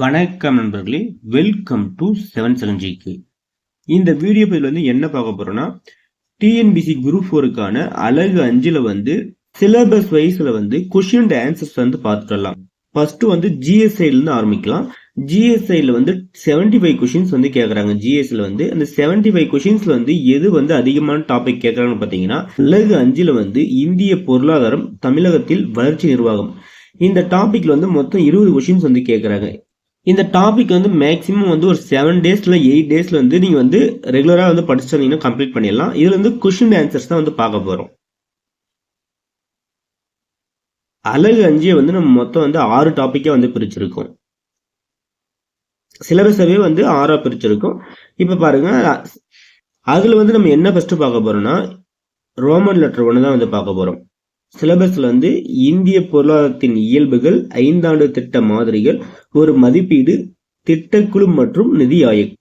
வணக்கம் நண்பர்களே welcome to seven seven ஜிக்கு இந்த வீடியோ பதில் வந்து என்ன பார்க்க போறோம்னா டிஎன்பிசி குரூப் ஃபோருக்கான அழகு அஞ்சுல வந்து சிலபஸ் வைஸ்ல வந்து கொஷின் ஆன்சர்ஸ் வந்து பார்த்துடலாம். ஃபர்ஸ்ட் வந்து ஜிஎஸ்ஐல இருந்து ஆரம்பிக்கலாம். ஜிஎஸ்ஐல வந்து செவன்டி ஃபைவ் கொஷின்ஸ் வந்து கேட்கறாங்க ஜிஎஸ்ல வந்து அந்த செவன்டி ஃபைவ் கொஷின்ஸ்ல வந்து எது வந்து அதிகமான டாபிக் கேட்கறாங்கன்னு பாத்தீங்கன்னா அழகு அஞ்சுல வந்து இந்திய பொருளாதாரம் தமிழகத்தில் வளர்ச்சி நிர்வாகம். இந்த டாபிக்ல வந்து மொத்தம் இருபது கொஷின்ஸ் வந்து கேட்கறாங்க இந்த டாபிக் வந்து மேக்ஸிமம் வந்து ஒரு செவன் டேஸ்ல எயிட் டேஸ்ல வந்து நீங்க வந்து ரெகுலரா வந்து படிச்சிருந்தீங்கன்னா கம்ப்ளீட் பண்ணிடலாம். இதில் வந்து கொஷின் ஆன்சர்ஸ் தான் வந்து பார்க்க போறோம். அழகு அஞ்சியை வந்து நம்ம மொத்தம் வந்து ஆறு டாப்பிக்கே வந்து பிரிச்சிருக்கோம். சிலபஸவே வந்து ஆறா பிரிச்சிருக்கோம். இப்போ பாருங்க அதுல வந்து நம்ம என்ன ஃபர்ஸ்ட் பார்க்க போறோம்னா ரோமன் லெட்டர் ஒன்று தான் வந்து பார்க்க போறோம். சிலபஸ்ல வந்து இந்திய பொருளாதாரத்தின் இயல்புகள் ஐந்தாண்டு திட்ட மாதிரிகள் ஒரு மதிப்பீடு திட்டக்குழு மற்றும் நிதி ஆயக்.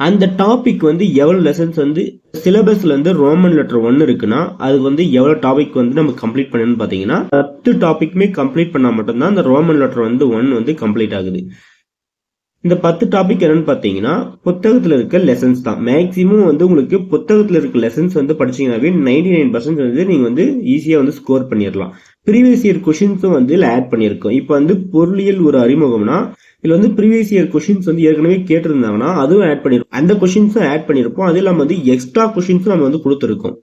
அந்த டாபிக் வந்து எவ்வளோ லெசன்ஸ் வந்து சிலபஸ்ல வந்து ரோமன் லெட்டர் ஒன்னு இருக்குன்னா அது வந்து எவ்வளோ டாபிக் வந்து நம்ம கம்ப்ளீட் பண்ணணும்னு பாத்தீங்கன்னா பத்து டாபிக்மே கம்ப்ளீட் பண்ணா மட்டும்தான் அந்த ரோமன் லெட்டர் வந்து ஒன் வந்து கம்ப்ளீட் ஆகுது. இந்த பத்து டாபிக் என்னன்னு பாத்தீங்கன்னா புத்தகத்துல இருக்க லெசன்ஸ் தான். மேக்சிமம் வந்து உங்களுக்கு புத்தகத்துல இருக்க லெசன்ஸ் வந்து படிச்சீங்கன்னாவே நைன்டி நைன் பர்சன்ட் வந்து நீங்க வந்து ஈஸியா வந்து ஸ்கோர் பண்ணிடலாம் ப்ரீவியஸ் இயர் கொஷின்ஸும் வந்து இதுல ஆட் பண்ணியிருக்கோம் இப்போ வந்து பொருளியல் ஒரு அறிமுகம்னா இதுல வந்து ப்ரீவியஸ் இயர் கொஷின்ஸ் வந்து ஏற்கனவே கேட்டிருந்தாங்கன்னா அதுவும் ஆட் பண்ணிருப்போம். அந்த கொஷின்ஸும் ஆட் பண்ணிருப்போம். அது இல்லாம வந்து எக்ஸ்ட்ரா கொஷின்ஸும் நம்ம வந்து கொடுத்துருக்கோம்.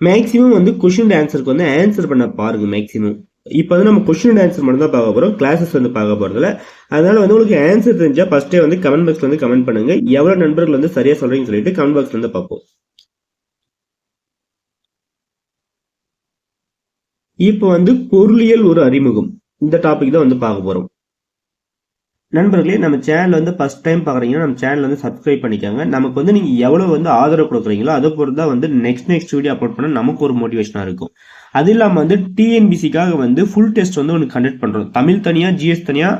மேக்சிமம் வந்து கொஷின் ஆன்சருக்கு வந்து ஆன்சர் பண்ண பாருங்க மேக்ஸிமம் இப்போ வந்து நம்ம கொஸ்டின் ஆன்சர் மட்டும் தான் பார்க்க போறோம். கிளாஸஸ் வந்து பார்க்க போறதுல அதனால வந்து உங்களுக்கு ஆன்சர் தெரிஞ்சா ஃபர்ஸ்டே வந்து கமெண்ட் பாக்ஸ்ல வந்து கமெண்ட் பண்ணுங்க. எவ்வளவு நண்பர்கள் வந்து சரியா சொல்கிறீங்கன்னு சொல்லிட்டு கமெண்ட் பாக்ஸ்ல வந்து பார்ப்போம். இப்போ வந்து பொருளியல் ஒரு அறிமுகம். இந்த டாபிக் தான் வந்து பார்க்க போறோம். நண்பர்களே நம்ம சேனல் வந்து ஃபர்ஸ்ட் டைம் பாக்குறீங்கன்னா நம்ம சேனல் வந்து சப்ஸ்கிரைப் பண்ணிக்கோங்க. நமக்கு வந்து நீங்க எவ்வளவு வந்து ஆதரவு கொடுக்குறீங்களோ அதை பொறுத்து தான் வந்து நெக்ஸ்ட் நெக்ஸ்ட் வீடியோ அப்லோட் பண்ண நமக்கு ஒரு மோட்டிவேஷனா இருக்கும். அது இல்லாம வந்து டிஎன்பிசிக்காக வந்து ஃபுல் டெஸ்ட் வந்து ஒன்று கண்டக்ட் பண்றோம். தமிழ் தனியா ஜிஎஸ் தனியா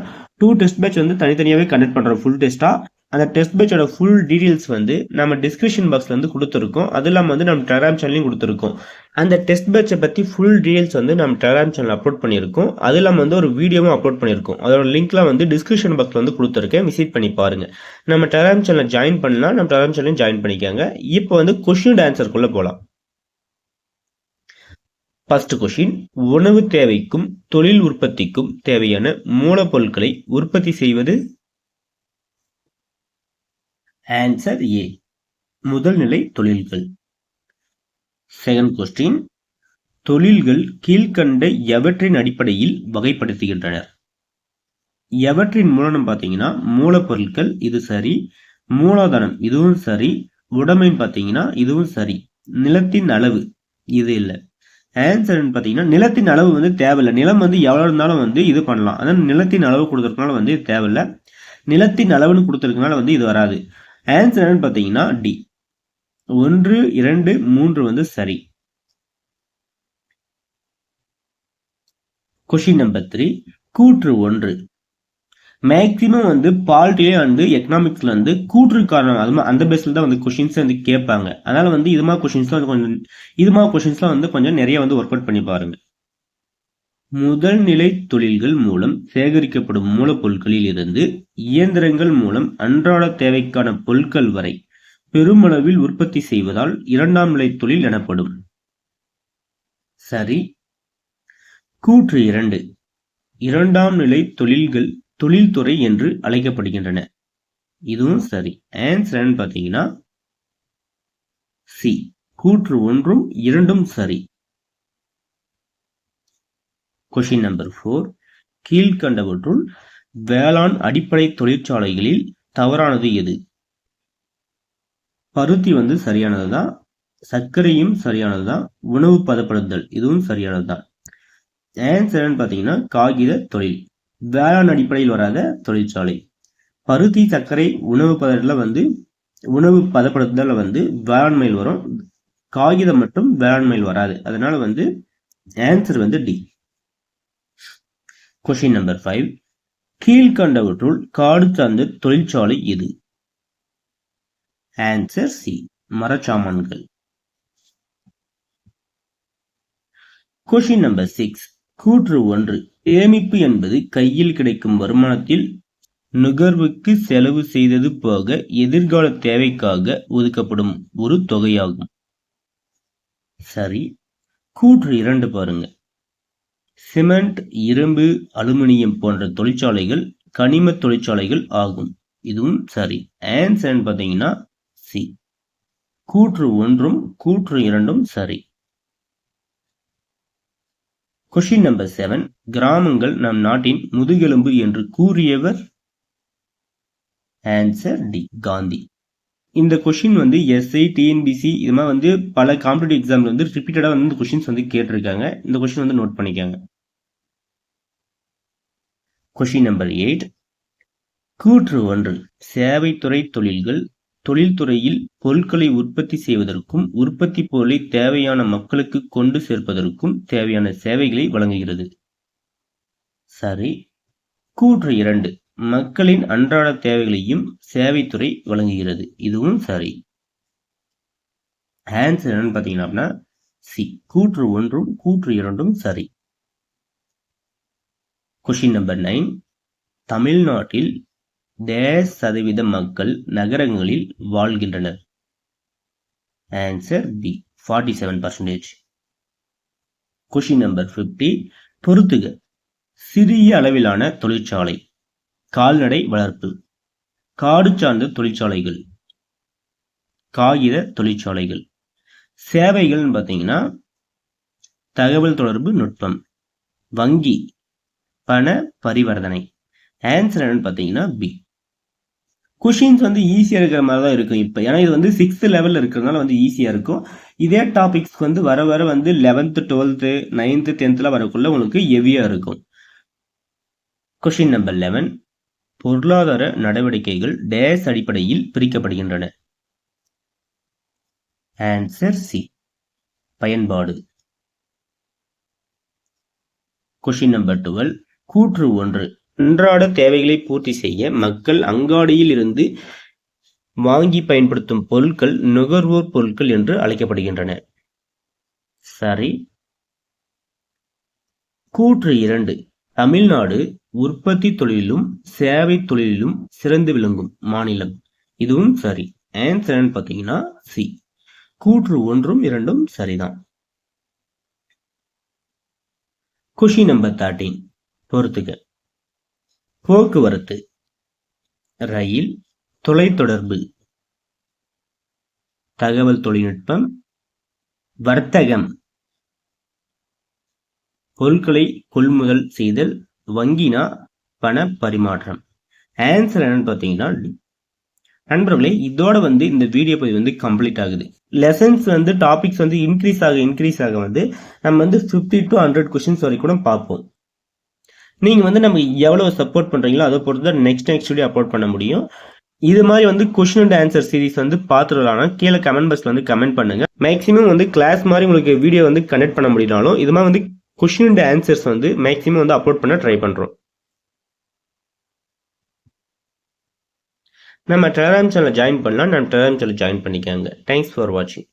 டூ டெஸ்ட் பேட்ச் வந்து தனித்தனியாகவே கண்டக்ட் பண்ணுறோம் ஃபுல் டெஸ்ட்டாக அந்த டெஸ்ட் பேட்சோட ஃபுல் டீடைல்ஸ் வந்து நம்ம டிஸ்கிரிப்ஷன் பாக்ஸில் வந்து கொடுத்துருக்கோம். அது இல்லாமல் வந்து நம்ம டெலாம் சேனலையும் கொடுத்துருக்கோம். அந்த டெஸ்ட் பேட்சை பற்றி ஃபுல் டீடைல்ஸ் வந்து நம்ம டெலாம் சேனல் அப்லோட் பண்ணியிருக்கோம். அது இல்லாமல் வந்து ஒரு வீடியோவும் அப்லோட் பண்ணியிருக்கோம். அதோட லிங்க்லாம் வந்து டிஸ்கிரிப்ஷன் பாக்ஸில் வந்து கொடுத்துருக்கேன். விசிட் பண்ணி பாருங்க. நம்ம டெலாம் சேனல் ஜாயின் பண்ணலாம். நம்ம டெலாம் சேனலையும் ஜாயின் பண்ணிக்காங்க. இப்போ வந்து கொஸ்டின் ஆன்சருக்குள்ள போகலாம் ஃபர்ஸ்ட் கொஷின் உணவு தேவைக்கும் தொழில் உற்பத்திக்கும் தேவையான மூலப்பொருட்களை உற்பத்தி செய்வது? ஆன்சர் ஏ முதல் நிலை தொழில்கள். செகண்ட் கொஸ்டின் தொழில்கள் கீழ்கண்ட எவற்றின் அடிப்படையில் வகைப்படுத்துகின்றனர்? எவற்றின் மூலம் பார்த்தீங்கன்னா மூலப்பொருட்கள் இது சரி. மூலாதனம் இதுவும் சரி. உடமைன்னு பார்த்தீங்கன்னா இதுவும் சரி. நிலத்தின் அளவு இது இல்லை. ஆன்சர் பார்த்தீங்கன்னா நிலத்தின் அளவு வந்து தேவையில்லை. நிலம் வந்து எவ்வளோ இருந்தாலும் வந்து இது பண்ணலாம். அதான் நிலத்தின் அளவு கொடுத்துருக்கனால வந்து தேவையில்லை. நிலத்தின் அளவுன்னு கொடுத்துருக்கனால வந்து இது வராது. ஆன்சர் என்னன்னு பார்த்தீங்கன்னா டி ஒன்று இரண்டு மூன்று வந்து சரி. கொஷின் நம்பர் த்ரீ கூற்று ஒன்று. மேக்சிமம் வந்து பால்ட்டிலே வந்து எக்கனாமிக்ஸில் வந்து கூற்று காரணம் அது அந்த பேஸில் தான் வந்து கொஷின்ஸ் வந்து கேட்பாங்க. அதனால் வந்து இது மாதிரி கொஷின்ஸ்லாம் வந்து கொஞ்சம் இது மாதிரி கொஷின்ஸ்லாம் வந்து கொஞ்சம் நிறைய வந்து ஒர்க் அவுட் பண்ணி பாருங்க. முதல் நிலை தொழில்கள் மூலம் சேகரிக்கப்படும் மூலப்பொருட்களில் இருந்து இயந்திரங்கள் மூலம் அன்றாட தேவைக்கான பொருட்கள் வரை பெருமளவில் உற்பத்தி செய்வதால் இரண்டாம் நிலை தொழில் எனப்படும். சரி. கூற்று இரண்டு. இரண்டாம் நிலை தொழில்கள் தொழில்துறை என்று அழைக்கப்படுகின்றன. இதுவும் சரி. ஆன்சர் பார்த்தீங்கன்னா சி கூற்று ஒன்றும் இரண்டும் சரி. கொஷின் நம்பர் ஃபோர் கீழ்கண்டவற்றுள் வேளாண் அடிப்படை தொழிற்சாலைகளில் தவறானது எது? பருத்தி வந்து சரியானது தான் சர்க்கரையும் சரியானது தான் உணவு பதப்படுத்தல் இதுவும் சரியானது தான் ஆன்சர்னு பார்த்தீங்கன்னா காகித தொழில். வேளாண் அடிப்படையில் வராத தொழிற்சாலை. பருத்தி சர்க்கரை உணவு பதத்தில் வந்து உணவு பதப்படுத்துதல் வந்து வேளாண்மையில் வரும். காகிதம் மட்டும் வேளாண்மையில் வராது. அதனால வந்து ஆன்சர் வந்து டி கொஷின் நம்பர் ஃபைவ் கீழ்கண்டவற்றுள் காடு சார்ந்த தொழிற்சாலை எது? ஆன்சர் சி மரச்சாமான்கள். கொஷின் நம்பர் சிக்ஸ் கூற்று ஒன்று. சேமிப்பு என்பது கையில் கிடைக்கும் வருமானத்தில் நுகர்வுக்கு செலவு செய்தது போக எதிர்கால தேவைக்காக ஒதுக்கப்படும் ஒரு தொகையாகும். சரி கூற்று இரண்டு பாருங்க. சிமெண்ட் இரும்பு அலுமினியம் போன்ற தொழிற்சாலைகள் கனிம தொழிற்சாலைகள் ஆகும். இதுவும் சரி. ஆன்சர் பார்த்தீங்கன்னா சி. கூற்று ஒன்றும் கூற்று இரண்டும் சரி. கொஷின் நம்பர் செவன் கிராமங்கள் நம் நாட்டின் முதுகெலும்பு என்று கூறியவர் ஆன்சர் டி காந்தி. இந்த கொஷின் வந்து எஸ்ஐ டிஎன்பிசி இது மாதிரி வந்து பல காம்படிட்டிவ் எக்ஸாம்ல வந்து ரிப்பீட்டடாக வந்து இந்த கொஷின்ஸ் வந்து கேட்டிருக்காங்க. இந்த கொஷின் வந்து நோட் பண்ணிக்காங்க. கொஷின் நம்பர் எயிட் கூற்று ஒன்று. சேவைத்துறை தொழில்கள் தொழில்துறையில் பொருட்களை உற்பத்தி செய்வதற்கும் உற்பத்தி பொருளை தேவையான மக்களுக்கு கொண்டு சேர்ப்பதற்கும் தேவையான சேவைகளை வழங்குகிறது. சரி. கூற்று இரண்டு. மக்களின் அன்றாட தேவைகளையும் சேவைத்துறை வழங்குகிறது. இதுவும் சரி. ஆன்சர் என்னன்னு பார்த்தீங்கன்னா அப்படின்னா சி. கூற்று ஒன்றும் கூற்று இரண்டும் சரி. கொஷின் நம்பர் நைன் தமிழ்நாட்டில் டேஸ் சதவீத மக்கள் நகரங்களில் வாழ்கின்றனர். Answer B forty seven percentage question number fifty பொருத்துக சிறிய அளவிலான தொழிற்சாலை கால்நடை வளர்ப்பு காடு சார்ந்த தொழிற்சாலைகள் காகித தொழிற்சாலைகள். சேவைகள்னு பார்த்தீங்கன்னா தகவல் தொடர்பு நுட்பம் வங்கி பண பரிவர்த்தனை. ஆன்சர் என்னன்னு பார்த்தீங்கன்னா பி கொஷின்ஸ் வந்து ஈஸியாக இருக்கிற மாதிரி தான் இருக்கும் இப்போ. ஏன்னா இது வந்து சிக்ஸ்த் லெவலில் இருக்கிறதுனால வந்து ஈஸியாக இருக்கும். இதே டாபிக்ஸ்க்கு வந்து வர வர வந்து லெவன்த்து டுவெல்த்து நைன்த்து டென்த்தில் வரக்குள்ள உங்களுக்கு ஹெவியாக இருக்கும். கொஷின் நம்பர் லெவன் பொருளாதார நடவடிக்கைகள் டேஸ் அடிப்படையில் பிரிக்கப்படுகின்றன. ஆன்சர் சி பயன்பாடு. கொஷின் நம்பர் டுவெல் கூற்று ஒன்று. அன்றாட தேவைகளை பூர்த்தி செய்ய மக்கள் அங்காடியில் இருந்து வாங்கி பயன்படுத்தும் பொருட்கள் நுகர்வோர் பொருட்கள் என்று அழைக்கப்படுகின்றன. சரி. கூற்று இரண்டு. தமிழ்நாடு உற்பத்தி தொழிலிலும் சேவை தொழிலிலும் சிறந்து விளங்கும் மாநிலம். இதுவும் சரி. ஆன்சர் பார்த்தீங்கன்னா சி கூற்று ஒன்றும் இரண்டும் சரிதான். குஷி நம்பர் தேர்ட்டீன் பொறுத்துக்க போக்குவரத்து. ரயில் தொலைத்தொடர்பு. தகவல் தொழில்நுட்பம் வர்த்தகம். பொருட்களை கொள்முதல் செய்தல் வங்கினா பண பரிமாற்றம். ஆன்சர் என்னன்னு பார்த்தீங்கன்னா நண்பர்களே இதோட வந்து இந்த வீடியோ பதிவு வந்து கம்ப்ளீட் ஆகுது. லெசன்ஸ் வந்து டாபிக்ஸ் வந்து இன்க்ரீஸ் ஆக இன்க்ரீஸ் ஆக வந்து நம்ம வந்து ஃபிஃப்டி டு ஹண்ட்ரட் கொஷின்ஸ் வரைக்கும் கூட பார்ப்போம். நீங்கள் வந்து நம்ம எவ்வளோ சப்போர்ட் பண்ணுறீங்களோ அதை பொறுத்து தான் நெக்ஸ்ட் நெக்ஸ்ட் வீடியோ அப்லோட் பண்ண முடியும். இது மாதிரி வந்து கொஷின் அண்ட் ஆன்சர் சீரிஸ் வந்து பார்த்துடலாம் கீழே கமெண்ட் பாக்ஸில் வந்து கமெண்ட் பண்ணுங்க. மேக்ஸிமம் வந்து கிளாஸ் மாதிரி உங்களுக்கு வீடியோ வந்து கனெக்ட் பண்ண முடியினாலும் இது மாதிரி வந்து கொஷின் அண்ட் ஆன்சர்ஸ் வந்து மேக்ஸிமம் வந்து அப்லோட் பண்ண ட்ரை பண்ணுறோம் நம்ம டெலகிராம் சேனல் ஜாயின் பண்ணலாம். நம்ம டெலகிராம் சேனல் ஜாயின் பண்ணிக்கோங்க. தேங்க்ஸ் ஃபார் வாட்சிங்